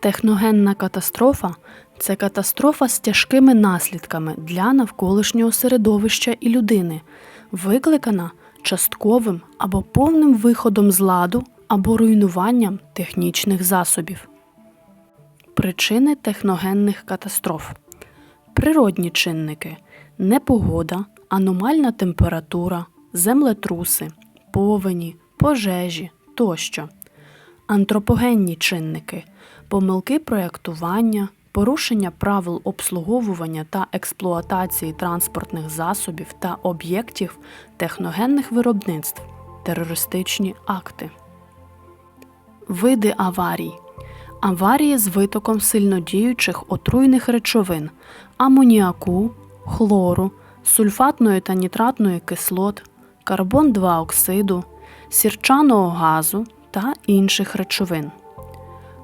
Техногенна катастрофа це катастрофа з тяжкими наслідками для навколишнього середовища і людини, викликана частковим або повним виходом з ладу або руйнуванням технічних засобів. Причини техногенних катастроф. Природні чинники непогода, аномальна температура, землетруси, повені, пожежі тощо. Антропогенні чинники помилки проєктування, порушення правил обслуговування та експлуатації транспортних засобів та об'єктів техногенних виробництв, терористичні акти. Види аварій. Аварії з витоком сильнодіючих отруйних речовин, амоніаку, хлору, сульфатної та нітратної кислот, карбон 2 оксиду, сірчаного газу та інших речовин.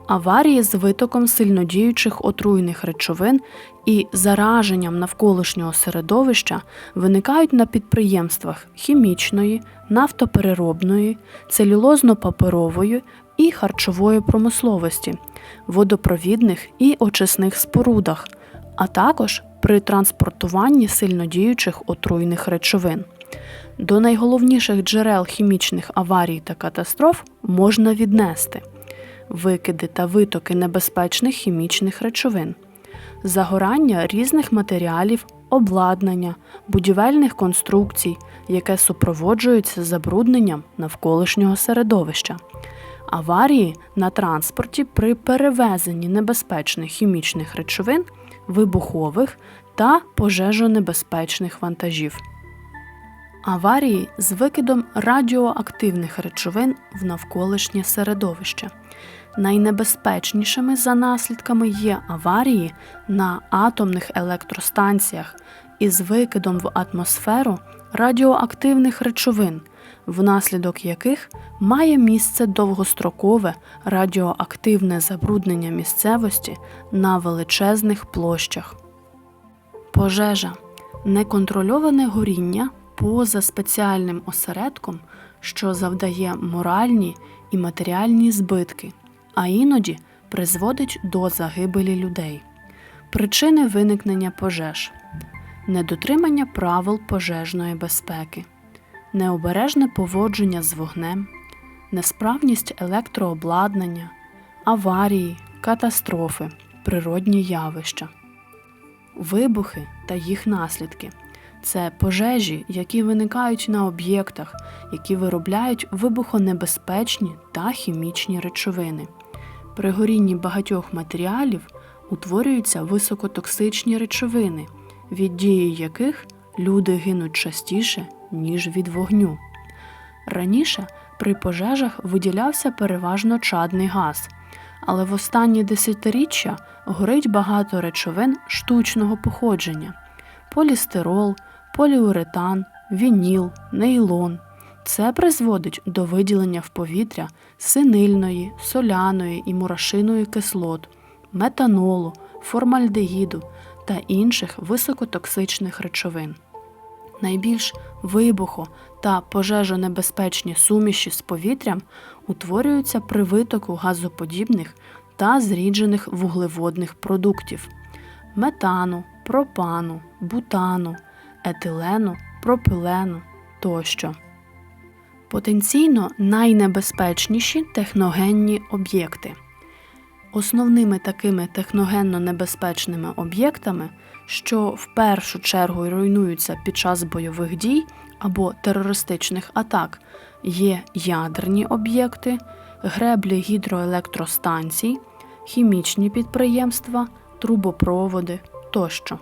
Аварії з витоком сильнодіючих отруйних речовин і зараженням навколишнього середовища виникають на підприємствах хімічної, нафтопереробної, целюлозно-паперової і харчової промисловості, водопровідних і очисних спорудах, а також при транспортуванні сильнодіючих отруйних речовин. До найголовніших джерел хімічних аварій та катастроф можна віднести викиди та витоки небезпечних хімічних речовин, загорання різних матеріалів, обладнання, будівельних конструкцій, яке супроводжується забрудненням навколишнього середовища, аварії на транспорті при перевезенні небезпечних хімічних речовин, вибухових та пожежонебезпечних вантажів. Аварії з викидом радіоактивних речовин в навколишнє середовище. Найнебезпечнішими за наслідками є аварії на атомних електростанціях із викидом в атмосферу радіоактивних речовин, внаслідок яких має місце довгострокове радіоактивне забруднення місцевості на величезних площах. Пожежа неконтрольоване горіння поза спеціальним осередком, що завдає моральні і матеріальні збитки, а іноді призводить до загибелі людей. Причини виникнення пожеж, недотримання правил пожежної безпеки, необережне поводження з вогнем, несправність електрообладнання, аварії, катастрофи, природні явища, вибухи та їх наслідки. Це пожежі, які виникають на об'єктах, які виробляють вибухонебезпечні та хімічні речовини. При горінні багатьох матеріалів утворюються високотоксичні речовини, від дії яких люди гинуть частіше, ніж від вогню. Раніше при пожежах виділявся переважно чадний газ, але в останні десятиріччя горить багато речовин штучного походження полістирол, поліуретан, вініл, нейлон. Це призводить до виділення в повітря синильної, соляної і мурашиної кислот, метанолу, формальдегіду та інших високотоксичних речовин. Найбільш вибухо та пожежонебезпечні суміші з повітрям утворюються при витоку газоподібних та зріджених вуглеводних продуктів метану, пропану, бутану, етилену, пропилену тощо. Потенційно найнебезпечніші техногенні об'єкти. Основними такими техногенно небезпечними об'єктами, що в першу чергу руйнуються під час бойових дій або терористичних атак, є ядерні об'єкти, греблі гідроелектростанцій, хімічні підприємства, трубопроводи тощо.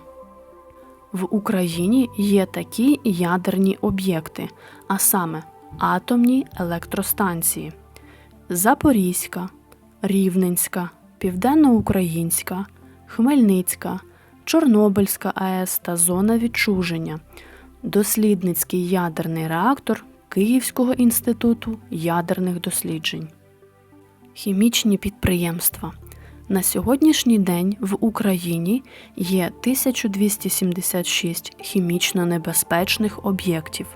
В Україні є такі ядерні об'єкти, а саме атомні електростанції Запорізька, Рівненська, Південноукраїнська, Хмельницька, Чорнобильська АЕС та зона відчуження, дослідницький ядерний реактор Київського інституту ядерних досліджень. Хімічні підприємства. На сьогоднішній день в Україні є 1276 хімічно небезпечних об'єктів.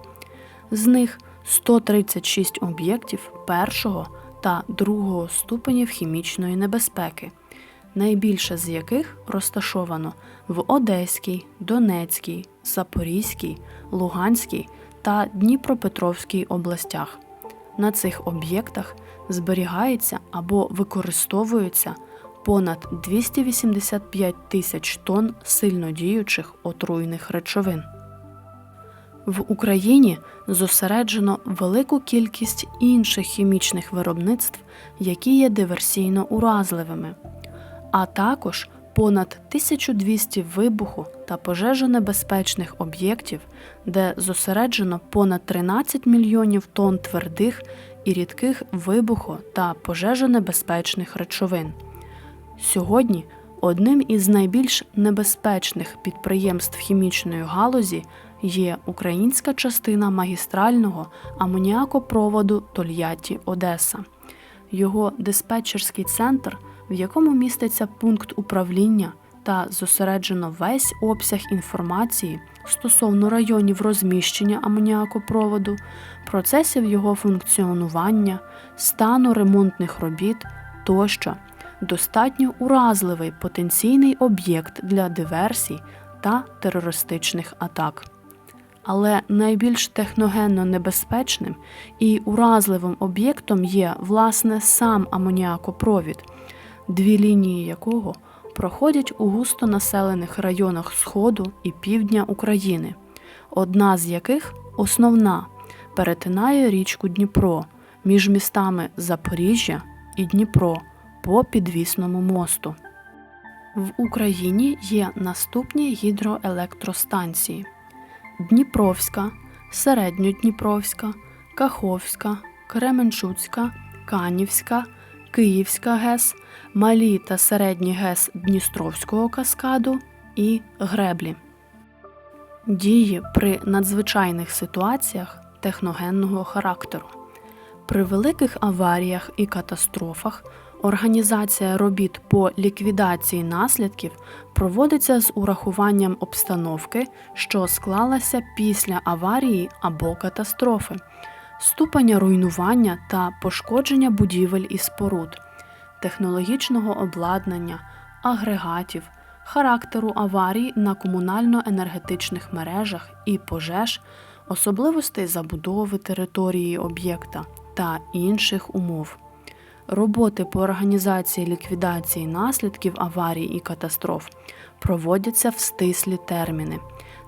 З них 136 об'єктів першого та другого ступенів хімічної небезпеки, найбільше з яких розташовано в Одеській, Донецькій, Запорізькій, Луганській та Дніпропетровській областях. На цих об'єктах зберігається або використовується понад 285 тисяч тонн сильнодіючих отруйних речовин. В Україні зосереджено велику кількість інших хімічних виробництв, які є диверсійно уразливими, а також понад 1200 вибуху та пожежонебезпечних об'єктів, де зосереджено понад 13 мільйонів тонн твердих і рідких вибуху та пожежонебезпечних речовин. Сьогодні одним із найбільш небезпечних підприємств хімічної галузі є українська частина магістрального амоніакопроводу Тольятті Одеса. Його диспетчерський центр, в якому міститься пункт управління та зосереджено весь обсяг інформації стосовно районів розміщення амоніакопроводу, процесів його функціонування, стану ремонтних робіт тощо достатньо уразливий потенційний об'єкт для диверсій та терористичних атак. Але найбільш техногенно небезпечним і уразливим об'єктом є власне сам амоніакопровід, дві лінії якого проходять у густонаселених районах Сходу і Півдня України, одна з яких основна перетинає річку Дніпро між містами Запоріжжя і Дніпро по підвісному мосту. В Україні є наступні гідроелектростанції: Дніпровська, Середньодніпровська, Каховська, Кременчуцька, Канівська, Київська ГЕС, Малі та середні ГЕС Дністровського каскаду і Греблі. Дії при надзвичайних ситуаціях техногенного характеру. При великих аваріях і катастрофах організація робіт по ліквідації наслідків проводиться з урахуванням обстановки, що склалася після аварії або катастрофи, ступеня руйнування та пошкодження будівель і споруд, технологічного обладнання, агрегатів, характеру аварій на комунально-енергетичних мережах і пожеж, особливостей забудови території об'єкта та інших умов. Роботи по організації ліквідації наслідків аварій і катастроф проводяться в стислі терміни.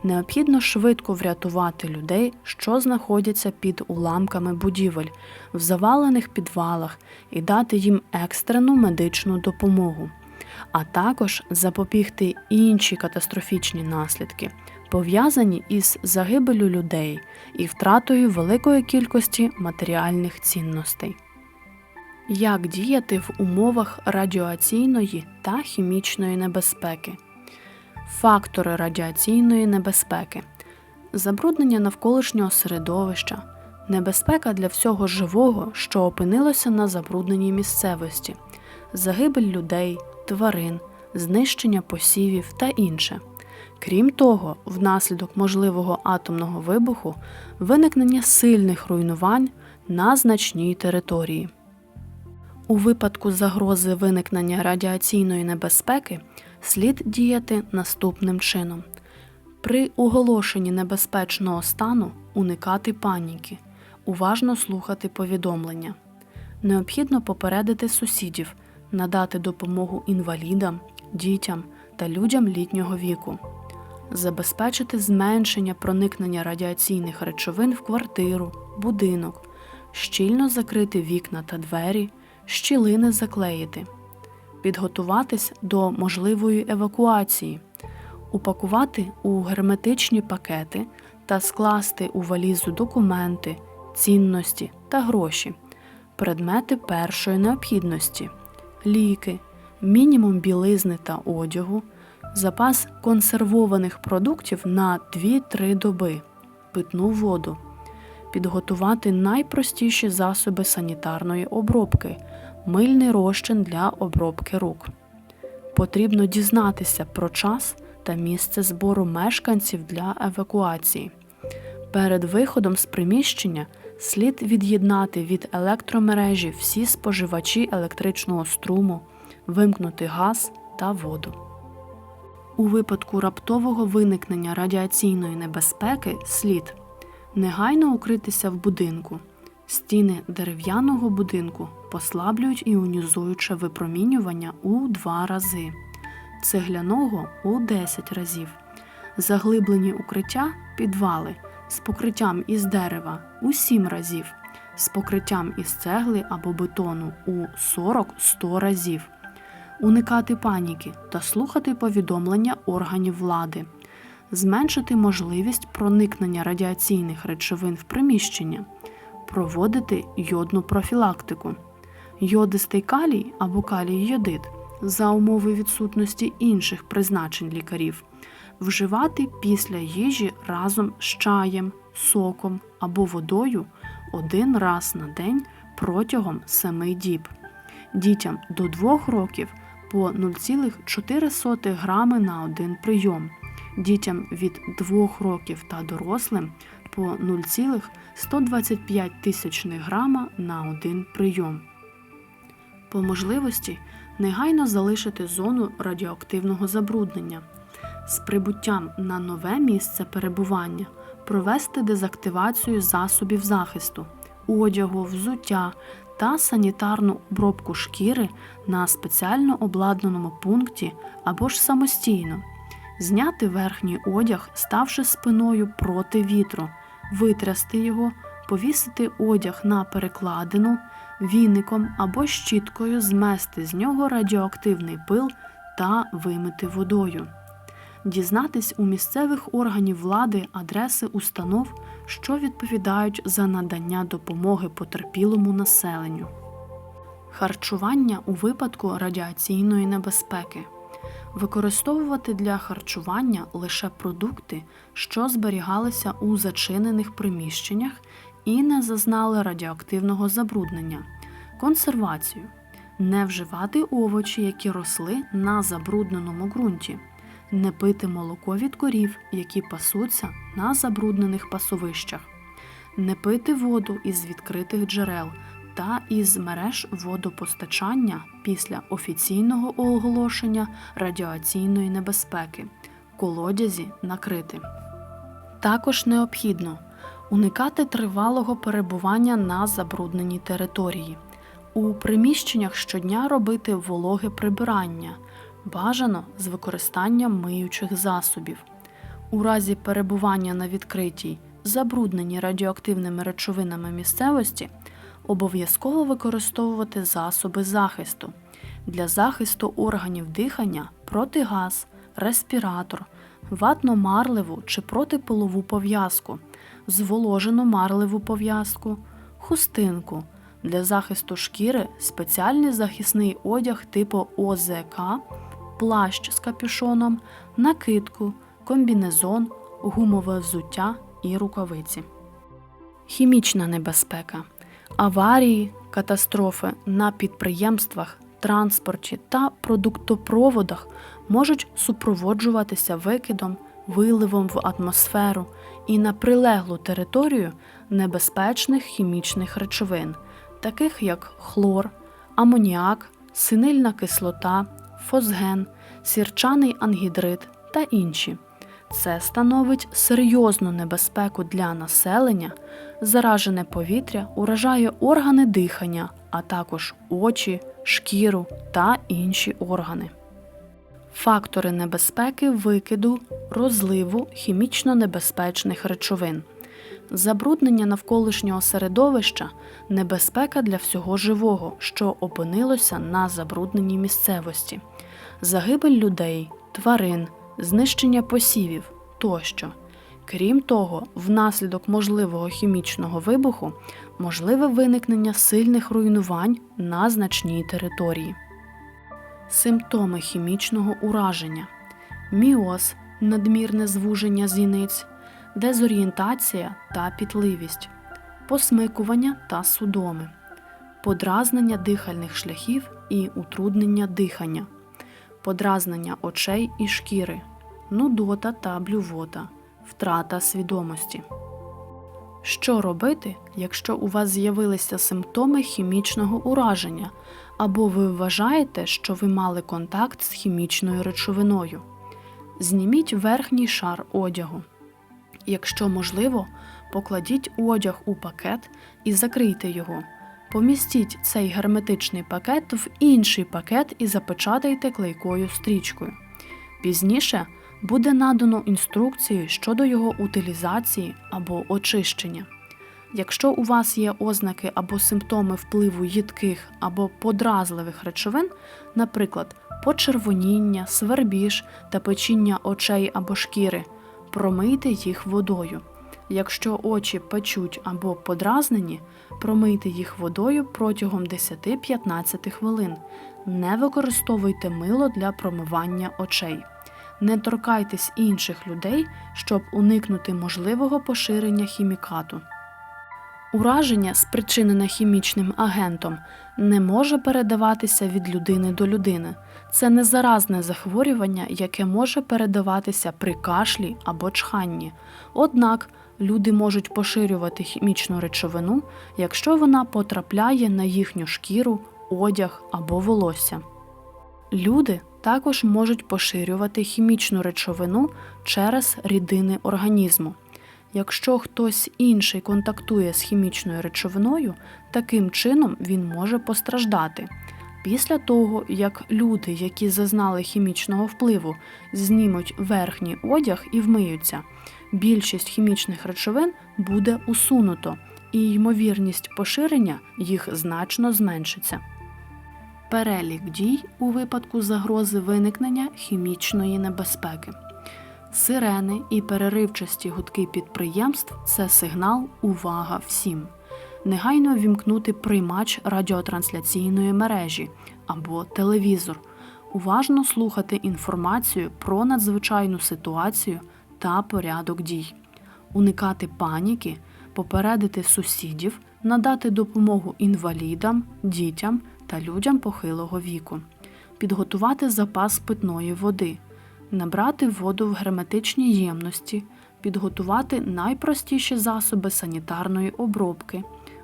Необхідно швидко врятувати людей, що знаходяться під уламками будівель, в завалених підвалах, і дати їм екстрену медичну допомогу, а також запобігти інші катастрофічні наслідки, пов'язані із загибелю людей і втратою великої кількості матеріальних цінностей. Як діяти в умовах радіаційної та хімічної небезпеки? Фактори радіаційної небезпеки, забруднення навколишнього середовища, небезпека для всього живого, що опинилося на забрудненій місцевості, загибель людей, тварин, знищення посівів та інше. Крім того, внаслідок можливого атомного вибуху виникнення сильних руйнувань на значній території. У випадку загрози виникнення радіаційної небезпеки слід діяти наступним чином: при оголошенні небезпечного стану уникати паніки, уважно слухати повідомлення. Необхідно попередити сусідів, надати допомогу інвалідам, дітям та людям літнього віку, забезпечити зменшення проникнення радіаційних речовин в квартиру, будинок, щільно закрити вікна та двері щілини заклеїти, підготуватись до можливої евакуації, упакувати у герметичні пакети та скласти у валізу документи, цінності та гроші, предмети першої необхідності, ліки, мінімум білизни та одягу, запас консервованих продуктів на 2-3 доби, питну воду. Підготувати найпростіші засоби санітарної обробки, мильний розчин для обробки рук. Потрібно дізнатися про час та місце збору мешканців для евакуації. Перед виходом з приміщення слід від'єднати від електромережі всі споживачі електричного струму, вимкнути газ та воду. У випадку раптового виникнення радіаційної небезпеки слід негайно укритися в будинку. Стіни дерев'яного будинку послаблюють іонізуюче випромінювання у 2 рази, цегляного у 10 разів, заглиблені укриття підвали. З покриттям із дерева у 7 разів, з покриттям із цегли або бетону у 40-100 разів. Уникати паніки та слухати повідомлення органів влади, зменшити можливість проникнення радіаційних речовин в приміщення, проводити йодну профілактику, йодистий калій або калій йодид за умови відсутності інших призначень лікарів, вживати після їжі разом з чаєм, соком або водою один раз на день протягом 7 діб. Дітям до 2 років по 0,4 грами на один прийом, дітям від 2 років та дорослим по 0,125 тисячних грама на один прийом. По можливості негайно залишити зону радіоактивного забруднення. З прибуттям на нове місце перебування провести дезактивацію засобів захисту, одягу, взуття та санітарну обробку шкіри на спеціально обладнаному пункті або ж самостійно, зняти верхній одяг, ставши спиною проти вітру, витрясти його, повісити одяг на перекладину, віником або щіткою змести з нього радіоактивний пил та вимити водою. Дізнатись у місцевих органів влади адреси установ, що відповідають за надання допомоги потерпілому населенню. Харчування у випадку радіаційної небезпеки. Використовувати для харчування лише продукти, що зберігалися у зачинених приміщеннях і не зазнали радіоактивного забруднення, консервацію, не вживати овочі, які росли на забрудненому ґрунті, не пити молоко від корів, які пасуться на забруднених пасовищах, не пити воду із відкритих джерел та із мереж водопостачання після офіційного оголошення радіаційної небезпеки, колодязі накрити. Також необхідно уникати тривалого перебування на забрудненій території, у приміщеннях щодня робити вологе прибирання, бажано з використанням миючих засобів. У разі перебування на відкритій, забрудненій радіоактивними речовинами місцевості обов'язково використовувати засоби захисту для захисту органів дихання протигаз, респіратор, ватно-марливу чи протипилову пов'язку, зволожену марливу пов'язку, хустинку. Для захисту шкіри спеціальний захисний одяг типу ОЗК, плащ з капюшоном, накидку, комбінезон, гумове взуття і рукавиці. Хімічна небезпека. Аварії, катастрофи на підприємствах, транспорті та продуктопроводах можуть супроводжуватися викидом, виливом в атмосферу і на прилеглу територію небезпечних хімічних речовин, таких як хлор, амоніак, синильна кислота, фосген, сірчаний ангідрид та інші. Це становить серйозну небезпеку для населення, заражене повітря уражає органи дихання, а також очі, шкіру та інші органи. Фактори небезпеки викиду, розливу хімічно небезпечних речовин. Забруднення навколишнього середовища небезпека для всього живого, що опинилося на забрудненій місцевості, загибель людей, тварин, знищення посівів тощо. Крім того, внаслідок можливого хімічного вибуху можливе виникнення сильних руйнувань на значній території. Симптоми хімічного ураження міоз, надмірне звуження зіниць, дезорієнтація та пітливість, посмикування та судоми, подразнення дихальних шляхів і утруднення дихання, подразнення очей і шкіри, нудота та блювота, втрата свідомості. Що робити, якщо у вас з'явилися симптоми хімічного ураження, або ви вважаєте, що ви мали контакт з хімічною речовиною? Зніміть верхній шар одягу. Якщо можливо, покладіть одяг у пакет і закрийте його. Помістіть цей герметичний пакет в інший пакет і запечатайте клейкою стрічкою. Пізніше буде надано інструкції щодо його утилізації або очищення. Якщо у вас є ознаки або симптоми впливу їдких або подразливих речовин, наприклад, почервоніння, свербіж та печіння очей або шкіри, промийте їх водою. Якщо очі печуть або подразнені, промийте їх водою протягом 10-15 хвилин. Не використовуйте мило для промивання очей. Не торкайтесь інших людей, щоб уникнути можливого поширення хімікату. Ураження, спричинене хімічним агентом, не може передаватися від людини до людини. Це незаразне захворювання, яке може передаватися при кашлі або чханні. Однак люди можуть поширювати хімічну речовину, якщо вона потрапляє на їхню шкіру, одяг або волосся. Люди також можуть поширювати хімічну речовину через рідини організму. Якщо хтось інший контактує з хімічною речовиною, таким чином він може постраждати. Після того, як люди, які зазнали хімічного впливу, знімуть верхній одяг і вмиються, більшість хімічних речовин буде усунуто, і ймовірність поширення їх значно зменшиться. Перелік дій у випадку загрози виникнення хімічної небезпеки. Сирени і переривчасті гудки підприємств це сигнал Увага всім. Негайно вімкнути приймач радіотрансляційної мережі або телевізор, уважно слухати інформацію про надзвичайну ситуацію та порядок дій, уникати паніки, попередити сусідів, надати допомогу інвалідам, дітям та людям похилого віку, підготувати запас питної води. Набрати воду в герметичній ємності, підготувати найпростіші засоби санітарної обробки,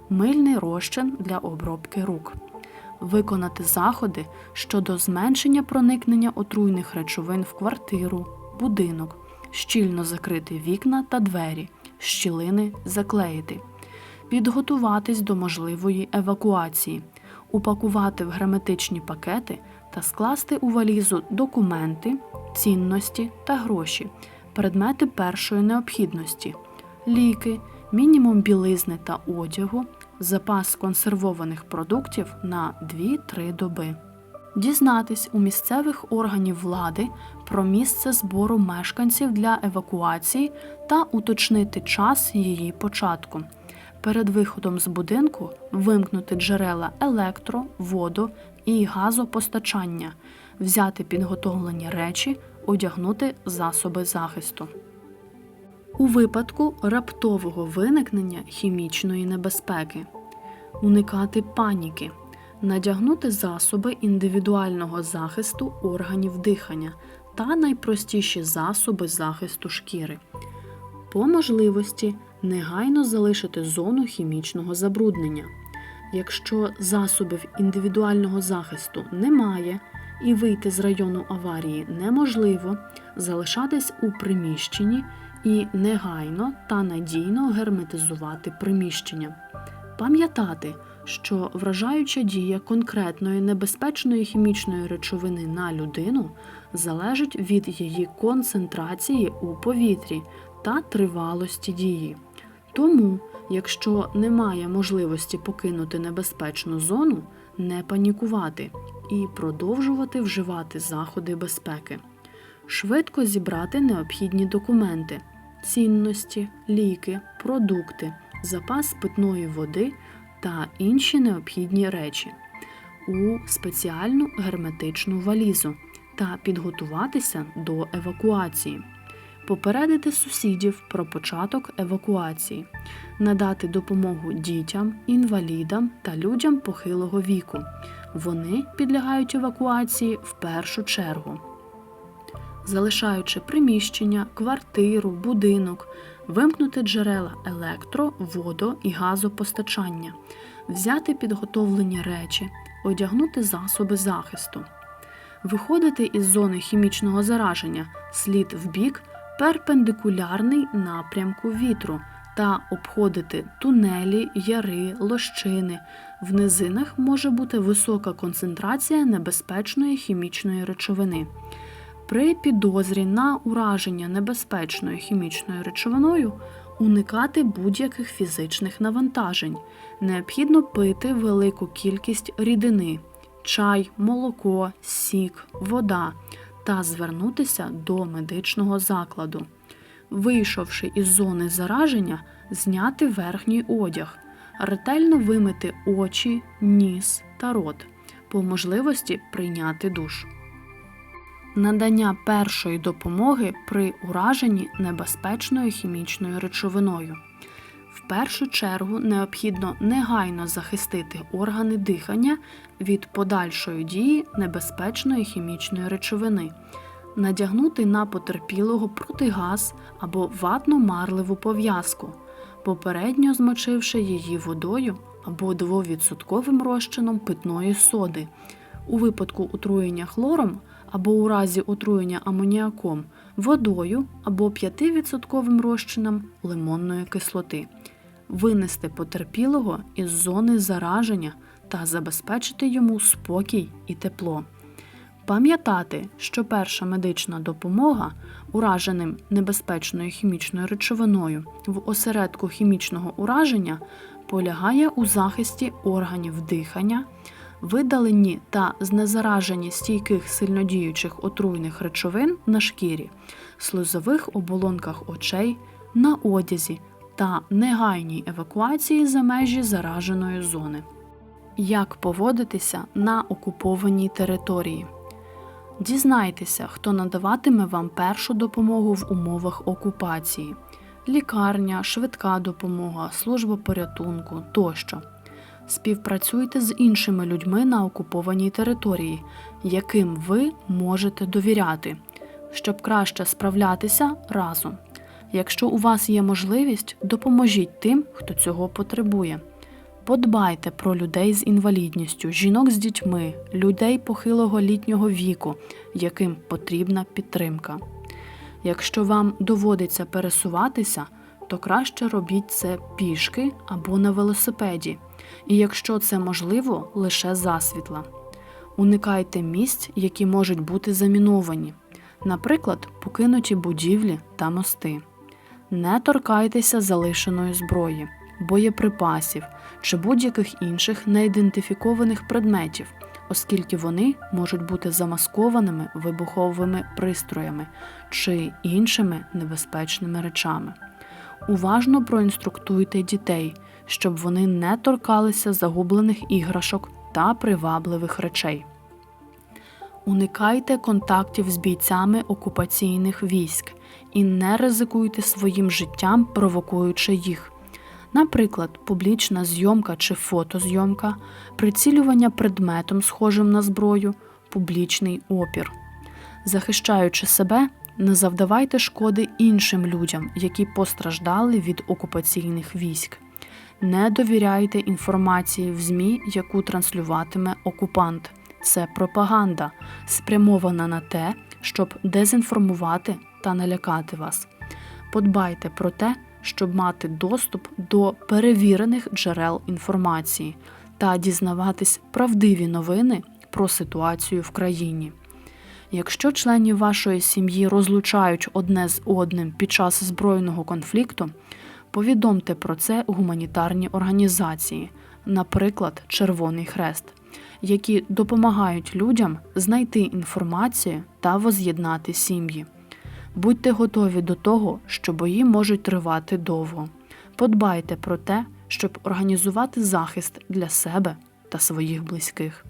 мильний розчин для обробки рук, виконати заходи щодо зменшення проникнення отруйних речовин в квартиру, будинок, щільно закрити вікна та двері, щілини заклеїти, підготуватись до можливої евакуації, упакувати в герметичні пакети та скласти у валізу документи, цінності та гроші, предмети першої необхідності, ліки, мінімум білизни та одягу, запас консервованих продуктів на 2-3 доби. Дізнатись у місцевих органів влади про місце збору мешканців для евакуації та уточнити час її початку. Перед виходом з будинку вимкнути джерела електро, воду і газопостачання, взяти підготовлені речі, одягнути засоби захисту. У випадку раптового виникнення хімічної небезпеки, уникати паніки, надягнути засоби індивідуального захисту органів дихання та найпростіші засоби захисту шкіри. По можливості негайно залишити зону хімічного забруднення. Якщо засобів індивідуального захисту немає і вийти з району аварії неможливо, залишатись у приміщенні і негайно та надійно герметизувати приміщення. Пам'ятати, що вражаюча дія конкретної небезпечної хімічної речовини на людину залежить від її концентрації у повітрі та тривалості дії. Тому, якщо немає можливості покинути небезпечну зону, не панікувати і продовжувати вживати заходи безпеки, швидко зібрати необхідні документи, цінності, ліки, продукти, запас питної води та інші необхідні речі у спеціальну герметичну валізу та підготуватися до евакуації попередити сусідів про початок евакуації, надати допомогу дітям, інвалідам та людям похилого віку. Вони підлягають евакуації в першу чергу. залишаючи приміщення, квартиру, будинок, вимкнути джерела електро, водо і газопостачання, взяти підготовлені речі, одягнути засоби захисту. Виходити із зони хімічного зараження слід в бік перпендикулярний напрямку вітру та обходити тунелі, яри, лощини. В низинах може бути висока концентрація небезпечної хімічної речовини. При підозрі на ураження небезпечною хімічною речовиною уникати будь-яких фізичних навантажень. Необхідно пити велику кількість рідини, чай, молоко, сік, вода та звернутися до медичного закладу. Вийшовши із зони зараження, зняти верхній одяг, ретельно вимити очі, ніс та рот, по можливості прийняти душ. Надання першої допомоги при ураженні небезпечною хімічною речовиною. В першу чергу необхідно негайно захистити органи дихання від подальшої дії небезпечної хімічної речовини, надягнути на потерпілого протигаз або ватно-марливу пов'язку, попередньо змочивши її водою або 2% розчином питної соди. У випадку отруєння хлором або у разі отруєння амоніаком водою або 5% розчином лимонної кислоти, винести потерпілого із зони зараження та забезпечити йому спокій і тепло. Пам'ятати, що перша медична допомога ураженим небезпечною хімічною речовиною в осередку хімічного ураження полягає у захисті органів дихання, видаленні та знезараженні стійких сильнодіючих отруйних речовин на шкірі, слизових оболонках очей, на одязі та негайній евакуації за межі зараженої зони. Як поводитися на окупованій території? Дізнайтеся, хто надаватиме вам першу допомогу в умовах окупації: лікарня, швидка допомога, служба порятунку тощо. Співпрацюйте з іншими людьми на окупованій території, яким ви можете довіряти, щоб краще справлятися разом. Якщо у вас є можливість, допоможіть тим, хто цього потребує. Подбайте про людей з інвалідністю, жінок з дітьми, людей похилого літнього віку, яким потрібна підтримка. Якщо вам доводиться пересуватися, то краще робіть це пішки або на велосипеді, і якщо це можливо, лише засвітла. Уникайте місць, які можуть бути заміновані, наприклад, покинуті будівлі та мости. Не торкайтеся залишеної зброї, боєприпасів чи будь-яких інших неідентифікованих предметів, оскільки вони можуть бути замаскованими вибуховими пристроями чи іншими небезпечними речами. Уважно проінструктуйте дітей, щоб вони не торкалися загублених іграшок та привабливих речей. Уникайте контактів з бійцями окупаційних військ і не ризикуйте своїм життям, провокуючи їх. Наприклад, публічна зйомка чи фотозйомка, прицілювання предметом, схожим на зброю, публічний опір. Захищаючи себе, не завдавайте шкоди іншим людям, які постраждали від окупаційних військ. Не довіряйте інформації в ЗМІ, яку транслюватиме окупант. Це пропаганда, спрямована на те, щоб дезінформувати та налякати вас. Подбайте про те, щоб мати доступ до перевірених джерел інформації та дізнаватись правдиві новини про ситуацію в країні. Якщо членів вашої сім'ї розлучають одне з одним під час збройного конфлікту, повідомте про це гуманітарні організації, наприклад, Червоний Хрест, які допомагають людям знайти інформацію та воз'єднати сім'ї. Будьте готові до того, що бої можуть тривати довго. Подбайте про те, щоб організувати захист для себе та своїх близьких.